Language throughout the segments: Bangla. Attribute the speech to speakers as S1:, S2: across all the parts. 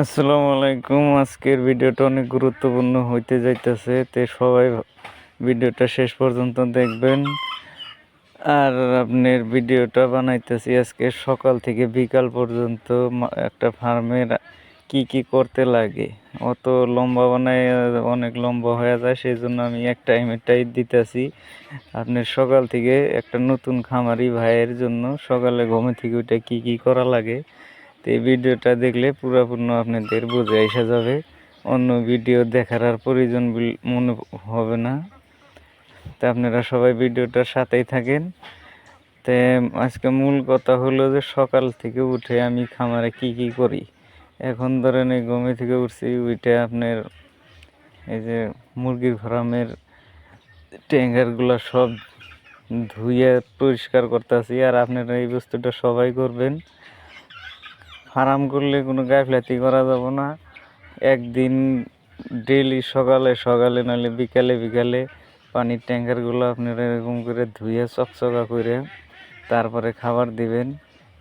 S1: আসসালামু আলাইকুম। আজকের ভিডিওটা অনেক গুরুত্বপূর্ণ হইতে যাইতেছে, তে সবাই ভিডিওটা শেষ পর্যন্ত দেখবেন। আর আপনার ভিডিওটা বানাইতেছি আজকে সকাল থেকে বিকাল পর্যন্ত একটা ফার্মের কি কি করতে লাগে? অত লম্বা বানায়, অনেক লম্বা হয়ে যায় সেই জন্য আমি এক টাইমেরটাই দিতেছি। আপনার সকাল থেকে একটা নতুন খামারি ভাইয়ের জন্য সকালে ঘুমে থেকে ওইটা কি কি করা লাগে? তো এই ভিডিওটা দেখলে পুরোপূর্ণ আপনাদের বুঝে এসে যাবে। অন্য ভিডিও দেখার আর প্রয়োজন মনে হবে না। তা আপনারা সবাই ভিডিওটার সাথেই থাকেন। তে আজকে মূল কথা হলো যে সকাল থেকে উঠে আমি খামারে কি কি করি। এখন ধরেন এই গমে থেকে উঠছি, উঠে আপনার এই যে মুরগির ফার্মের ট্যাঙ্গারগুলো সব ধুয়ে পরিষ্কার করতেছি। আর আপনারা এই বস্তুটা সবাই করবেন। ফার্ম করলে কোনো গাফলাতি করা যাব না। একদিন ডেইলি সকালে সকালে নাহলে বিকালে বিকালে পানির ট্যাঙ্কারগুলো আপনারা এরকম করে ধুয়ে, চকচকা করে তারপরে খাবার দিবেন।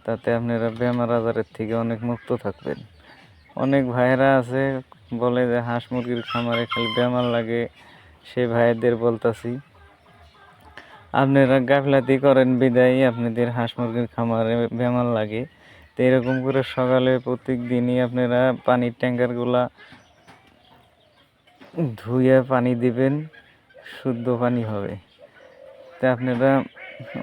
S1: তাতে আপনারা বেমার আজারের থেকে অনেক মুক্ত থাকবেন। অনেক ভাইয়েরা আছে, বলে যে হাঁস মুরগির খামারে খালি বেমার লাগে, সে ভাইদের বলতাছি, আপনারা গাফলাতি করেন, বিদায়, আপনাদের হাঁস মুরগির খামারে বেমার লাগে। এরকম করে সকালে প্রত্যেক দিনই আপনারা পানির ট্যাঙ্কারগুলা ধুয়ে পানি দিবেন, শুদ্ধ পানি হবে। তা আপনারা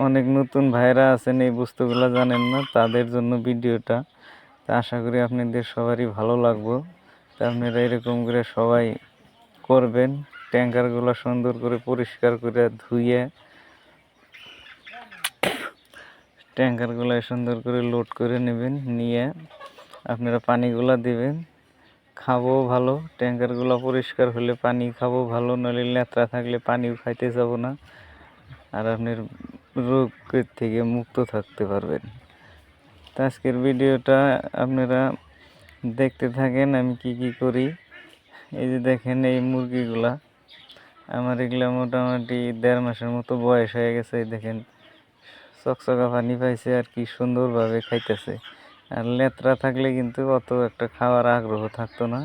S1: অনেক নতুন ভাইরা আছেন, এই বস্তুগুলো জানেন না, তাদের জন্য ভিডিওটা। তা আশা করি আপনাদের সবারই ভালো লাগবো। তা আপনারা এরকম করে সবাই করবেন, ট্যাঙ্কারগুলো সুন্দর করে পরিষ্কার করে ধুয়ে ট্যাঙ্কারগুলো সুন্দর করে লোড করে নেবেন, নিয়ে আপনারা পানিগুলো দিবেন। খাব ভালো, ট্যাঙ্কারগুলো পরিষ্কার হলে পানি খাব ভালো, নইলে লেত্রা থাকলে পানিও খাইতে যাব না। আর আপনার রোগের থেকে মুক্ত থাকতে পারবেন। তো আজকের ভিডিওটা আপনারা দেখতে থাকেন, আমি কি কি করি। এই যে দেখেন এই মুরগিগুলা, আমার এগুলা মোটামুটি দেড় মাসের মতো বয়স হয়ে গেছে, এই দেখেন। চকচকা পানি পাইছে আর কি সুন্দরভাবে খাইতেছে। আর লেতরা থাকলে কিন্তু অত একটা খাওয়ার আগ্রহ থাকতো না।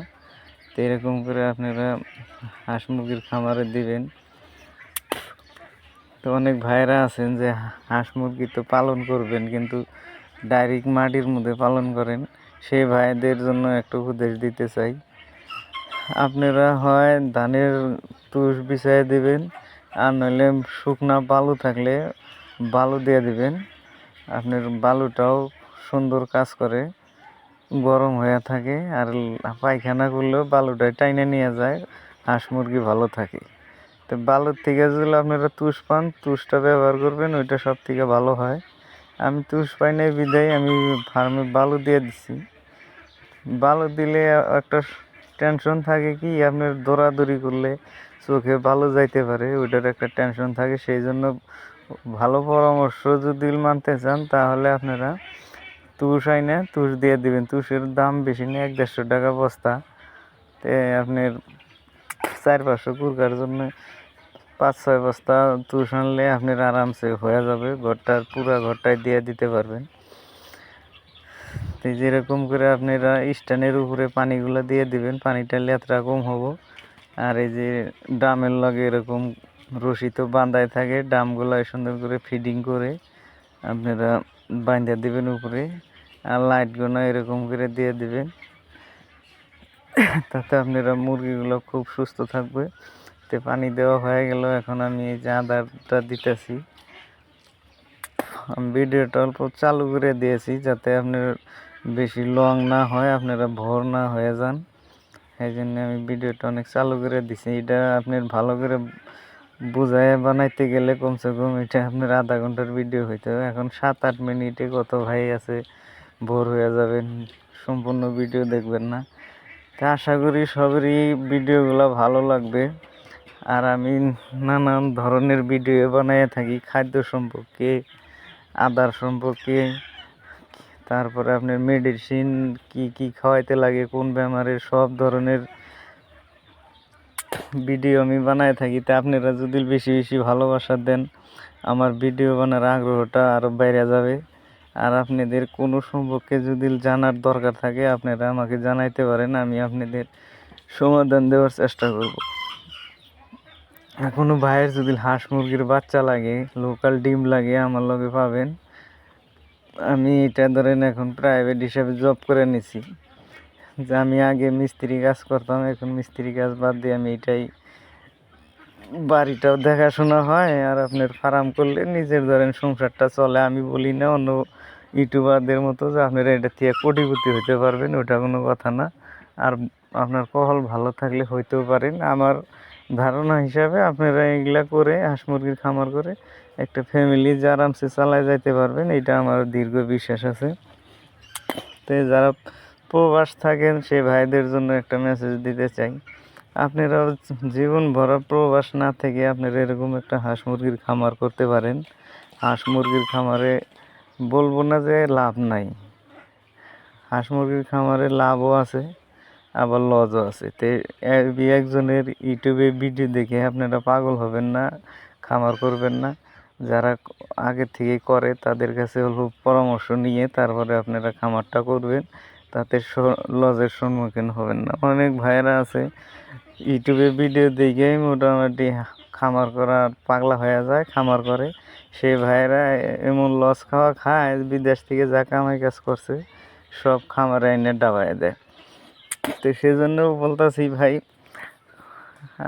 S1: তো এরকম করে আপনারা হাঁস মুরগির খামারে দিবেন। তো অনেক ভাইরা আছেন যে হাঁস মুরগি তো পালন করবেন, কিন্তু ডাইরেক্ট মাটির মধ্যে পালন করেন। সেই ভাইদের জন্য একটু উপদেশ দিতে চাই। আপনারা হয় ধানের তুষ বিছাই দিবেন, আর নইলে শুকনা বালু থাকলে বালু দিয়ে দিবেন। আপনার বালুটাও সুন্দর কাজ করে, গরম হয়ে থাকে আর পায়খানা করলেও বালুটাই টাইনে নিয়ে যায়, হাঁস মুরগি ভালো থাকে। তো বালুর থেকে যদি আপনারা তুষ পান, তুষটা ব্যবহার করবেন, ওইটা সব থেকে ভালো হয়। আমি তুষ পাই নাই বিদায় আমি ফার্মে বালু দিয়ে দিছি। বালু দিলে একটা টেনশন থাকে কি, আপনার দৌড়াদৌড়ি করলে চোখে ভালো যাইতে পারে, ওইটার একটা টেনশন থাকে, সেই জন্য ভালো পরামর্শ যদি মানতে চান, তাহলে আপনারা তুষ আইনে তুষ দিয়ে দিবেন। তুষের দাম বেশি নেই এক দেড়শো টাকা বস্তা। তে আপনার চার পাঁচশো কুরকার জন্য পাঁচ ছয় বস্তা তুষ আনলে আপনার আরামসে হয়ে যাবে। ঘরটার পুরা ঘরটায় দিয়ে দিতে পারবেন। তো যেরকম করে আপনারা স্ট্যান্ডের উপরে পানিগুলো দিয়ে দিবেন, পানিটা লেতরা কম হব। আর এই যে ড্রামের লগে এরকম রশি তো বান্ধায় থাকে ড্রামগুলো সুন্দর করে ফিডিং করে আপনারা বাঁধা দিবেন উপরে আর লাইটগুলো এরকম করে দিয়ে দিবেন। তাতে আপনারা মুরগিগুলো খুব সুস্থ থাকবে। তো পানি দেওয়া হয়ে গেল, এখন আমি এই যে আদারটা দিতেছি। আমি ভিডিওটা অল্প চালু করে দিয়েছি যাতে আপনার বেশি লং না হয়, আপনারা ভোর না হয়ে যান। এই জন্য আমি ভিডিওটা অনেক চালু করে দিছি। এটা আপনার ভালো করে বুঝায় বানাইতে গেলে কমসে কম এটা আপনার আধা ঘণ্টার ভিডিও হইতে হবে। এখন সাত, আট মিনিটে কত ভাই আছে ভোর হয়ে যাবেন, সম্পূর্ণ ভিডিও দেখবেন না। তা আশা করি সবেরই ভিডিওগুলো ভালো লাগবে। আর আমি নানান ধরনের ভিডিও বানিয়ে থাকি, খাদ্য সম্পর্কে, আদার সম্পর্কে, তারপরে আপনার মেডিসিন কি কি খাওয়াইতে লাগে, কোন বেমারের সব ধরনের ভিডিও আমি বানায় থাকি, তা আপনারা যদি বেশি বেশি ভালোবাসা দেন, আমার ভিডিও বানার আগ্রহটা আরও বাইরে যাবে। আর আপনাদের কোনো সম্পর্কে যদি জানার দরকার থাকে, আপনারা আমাকে জানাইতে পারেন, আমি আপনাদের সমাধান দেওয়ার চেষ্টা করব। কোনো ভাইয়ের যদি হাঁস মুরগির বাচ্চা লাগে লোকাল ডিম লাগে, আমার লগে পাবেন। আমি এটা ধরেন এখন প্রাইভেট হিসাবে জব করে নিছি। যে আমি আগে মিস্ত্রি কাজ করতাম, এখন মিস্ত্রি কাজ বাদ দিয়ে আমি এটাই বাড়িটাও দেখাশোনা হয় আর আপনার ফার্ম করলে নিজের ধরেন সংসারটা চলে। আমি বলি না, অন্য ইউটিউবারদের মতো যে আপনারা এটা থেকে কোটিপতি হতে পারবেন, ওটা কোনো কথা না। আর আপনার কহল ভালো থাকলে হইতেও পারেন। আমার ধারণা হিসাবে আপনারা এগুলা করে, হাঁস মুরগির খামার করে একটা ফ্যামিলি যে আরামসে চালায় যাইতে পারবেন, এটা আমার দীর্ঘ বিশ্বাস আছে। তো যারা প্রবাস থাকেন, সে ভাইদের জন্য একটা মেসেজ দিতে চাই। আপনারাও জীবন ভরা প্রবাস না থেকে আপনারা এরকম একটা হাঁস মুরগির খামার করতে পারেন। হাঁস মুরগির খামারে বলব না যে লাভ নাই। হাঁস মুরগির খামারে লাভও আছে, আবার লজও আছে। তো একজনের ইউটিউবে ভিডিও দেখে আপনারা পাগল হবেন না, খামার করবেন না। যারা আগে থেকে করে তাদের কাছে অল্প পরামর্শ নিয়ে তারপরে আপনারা খামারটা করবেন। তাতে লজের সম্মুখীন হবেন না। অনেক ভাইয়েরা আছে, ইউটিউবে ভিডিও দেখেই মোটামুটি খামার করা পাগলা হয়ে যায়, খামার করে। সেই ভাইয়েরা এমন লস খাওয়া খায়, বিদেশ থেকে যা কামাই কাজ করছে, সব খামারে এনে ডাবায় দেয়। তো সেই সেজন্য বলতাছি ভাই,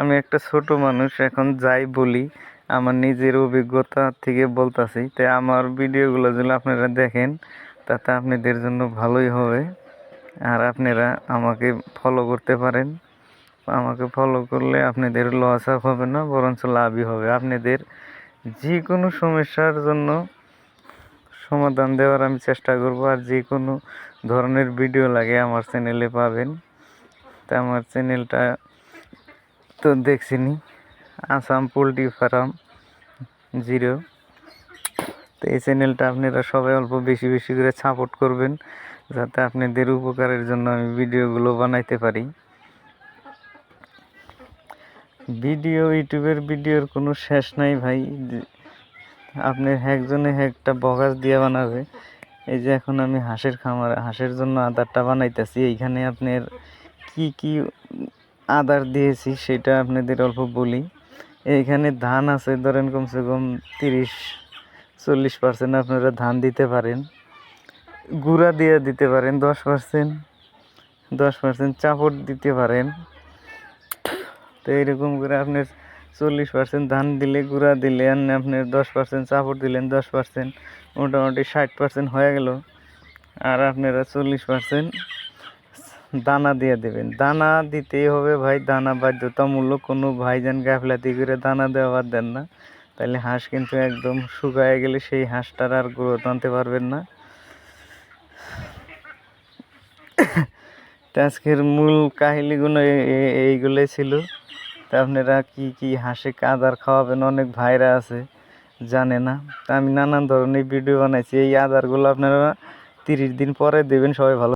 S1: আমি একটা ছোট মানুষ, এখন যাই বলি, আমার নিজের অভিজ্ঞতা থেকে বলতাছি। তো আমার ভিডিওগুলো যদি আপনারা দেখেন, তাতে আপনাদের জন্য ভালোই হবে। আর আপনারা আমাকে ফলো করতে পারেন। আমাকে ফলো করলে আপনাদের লস হবে না, বরঞ্চ লাভই হবে। আপনাদের যে কোনো সমস্যার জন্য সমাধান দেওয়ার আমি চেষ্টা করব, আর যে কোনো ধরনের ভিডিও লাগে আমার চ্যানেলে পাবেন। তা আমার চ্যানেলটা তো দেখছিনি আসাম পোলট্রি ফার্ম জিরো তো এই চ্যানেলটা আপনারা সবাই অল্প বেশি বেশি করে সাপোর্ট করবেন। যাতে আপনাদের উপকারের জন্য আমি ভিডিওগুলো বানাইতে পারি। ভিডিও, ইউটিউবের ভিডিওর কোনো শেষ নাই ভাই। আপনি একজনে একটা বগাস দিয়ে বানাবে। এই যে এখন আমি হাঁসের খামার, হাঁসের জন্য আদারটা বানাইতেছি। এইখানে আপনার কি কি আদার দিয়েছি সেটা আপনাদের অল্প বলি। এইখানে ধান আছে, ধরেন কমসে কম তিরিশ, চল্লিশ পার্সেন্ট আপনারা ধান দিতে পারেন। গুঁড়া দিয়ে দিতে পারেন, দশ পার্সেন্ট দশ পার্সেন্ট চাপড় দিতে পারেন। তো এরকম করে আপনার চল্লিশ পার্সেন্ট ধান দিলে গুঁড়া দিলে, আর আপনার দশ পার্সেন্ট চাপড় দিলেন দশ পার্সেন্ট, মোটামুটি ষাট পার্সেন্ট হয়ে গেল। আর আপনারা চল্লিশ পার্সেন্ট দানা দিয়ে দেবেন। দানা দিতেই হবে ভাই, দানা বাধ্যতামূলক। কোনো ভাইজান গাফলাতি করে দানা দেওয়া দেন না। তাহলে হাঁস কিন্তু একদম শুকায় গেলে সেই হাঁসটার আর গ্রোথ আনতে পারবেন না। তো আজকের মূল এ- এইগুলোই ছিল। তা আপনারা কি কি হাসি আদার খাওয়াবেন? অনেক ভাইরা আছে, জানে না। তা আমি নানান ধরনের ভিডিও বানাইছি। এই আদারগুলো আপনারা তিরিশ দিন পরে দেবেন, সবাই ভালো